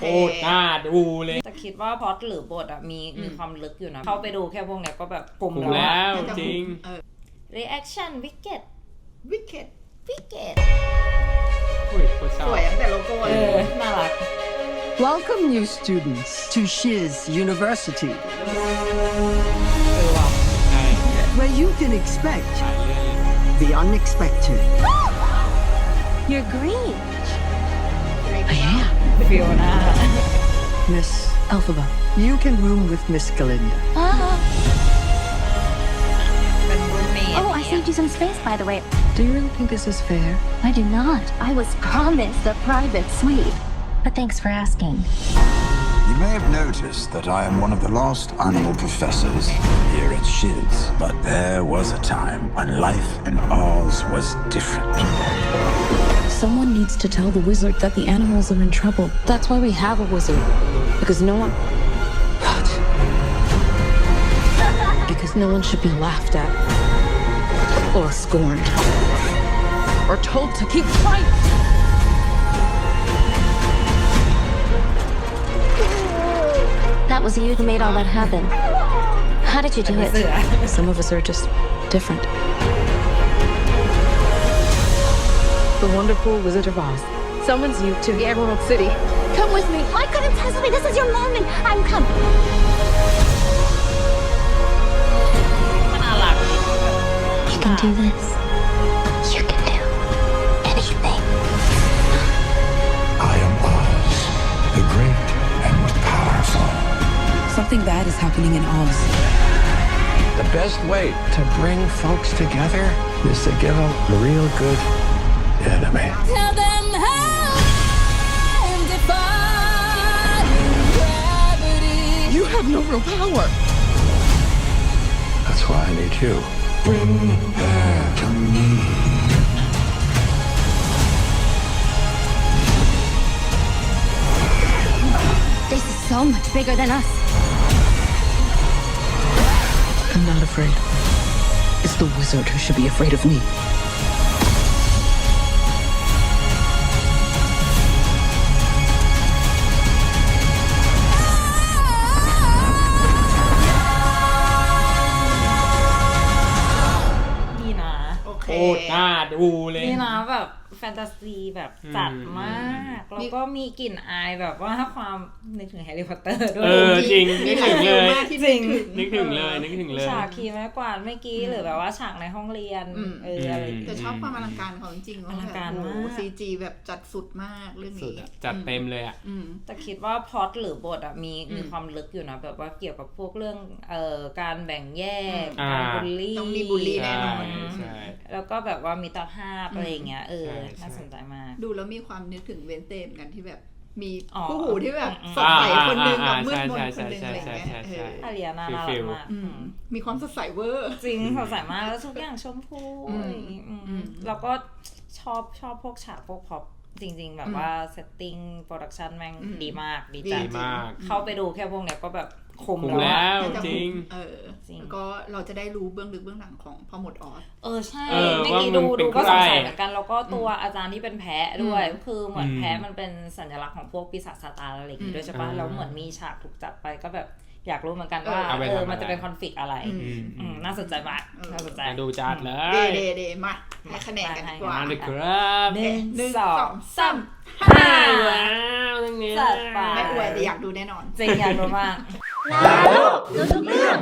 โคตรน่าดูเลย แต่คิดว่าพล็อตหรือบทอะมีมีความลึกอยู่นะ เข้าไปดูแค่พวกเนี้ยก็แบบกลุ่มกลุ่มแล้วแล้วอะจริงเออ reaction wicked วิกเก็ต wicked อุ้ยโคตรชสอบวยตั้งแต่โลโก้เอเลยอน่ารัก Welcome, new students, to Shiz University, เออว่ะใช่ where you can expect หลายเรื่องเลย the unexpected. You're green. I am. Fiona. Miss Alphaba, you can room with Miss Galinda. Ah. Oh, I saved you some space, by the way. Do you really think this is fair? I do not. I was promised a private suite. But thanks for asking. You may have noticed that I am one of the last animal professors here at Shiz, but there was a time when life in ours was different. Someone needs to tell the wizard that the animals are in trouble. That's why we have a wizard. Because no one. God. Because no one should be laughed at, or scorned, or told to keep quiet. That was you who made all that happen. How did you do it? Some of us are just different. The Wonderful Wizard of Oz summons you to the Emerald City. Come with me. Why couldn't Tessa me? This is your moment. I'm coming. You can do this. You can do anything. I am Oz, the great and powerful. Something bad is happening in Oz. The best way to bring folks together is to give them a real good enemy. Tell them how I'm defying gravity. You have no real power. That's why I need you. Bring her to me. This is so much bigger than us. I'm not afraid. It's the wizard who should be afraid of me. าดูเลย นี่นะแบบแฟนตาซีแบบจัดมาก แล้วก็มีกลิ่นอายแบบว่าความนึกถึงแฮร์รี่พอตเตอร์ด้วเอยอจริงนึกถึงเลยมากที่จริงนึกถึงเลยนึกถึงเลยฉากขี่ไม้กวาดเมื่อกี้หรือแบบว่าฉากในห้องเรียนอืมเอออะไรอย่างแต่เงี้ยชอบความอลังการของจริงๆอลังการมากซีจีแบบจัดสุดมากเรื่องสุดนี้อะจัดเต็มเลยอะอืมแต่คิดว่าพล็อตหรือบทอะมีอืมมีความลึกอยู่นะแบบว่าเกี่ยวกับพวกเรื่องเอ่อการแบ่งแยกอ่าการบูลลี่ต้องมีบูลลี่แน่นอนใช่ใช่แล้วก็แบบว่ามีตาภาพอะไรอย่างเงี้ยเออใช่ใช่น่าสนใจมากดูแล้วมีความนึกถึงเวนเต้เหมือนกันที่แบบมีอ๋อคู่หูที่แบบอืมสดใสคนหนึงอ่ากับมืดอ่ามนใช่คนหนึงใช่อะไรเงี้ยใช่ใช่เอออาเรียน่ารักฟิลมากอืมมีความสดใสเวอร์จริงสดใสมากแล้วทุกอย่างชมพูอืมอะไรอย่างงี้อืมอืมแล้วก็ชอบชอบพวกฉากพวกพอปจริง ๆ แบบว่าเซตติ้งโปรดักชันแม่งอืมดีมากดีดีจัดดีมากเข้าไปดูแค่พวกเนี้ยก็แบบคุ้มคุ้มแล้วแล้อะวน่าจะจริง เออจริงแล้ว ก็เราจะได้รู้เบื้องลึกเบื้องหลังของพ่อหมดออส เออใช่เออเมื่อกี้ว่าดูมันเป็นดูก็สงสัยใคร เหมือนกันแล้วก็ตัวอาจารย์ที่เป็นแพะด้วย อืมคือเหมือนอืมแพะมันเป็นสัญลักษณ์ของพวกปีศาจซาตานอะไรอย่างงี้ด้วยใช่ปะอ่าแล้วเหมือนมีฉากถูกจับไปก็แบบอยากรู้เหมือนกันว่าเอาไปเออทำอะไร มันจะเป็นคอนฟ lict อะไรอืมอืม อืมน่าสนใจมากเออ น่าสนใจ มาดูจัดเลเดยเดเดมาให้คะแนนกันดีกว่า มาเลยครับหนึ่งหนึ่งสสอองงสามห้า ว้าวเรื่องนี้ จัดไป ไม่อวยแต่อยากดูแน่นอน จริงอยากรู้มาก Now, look, look,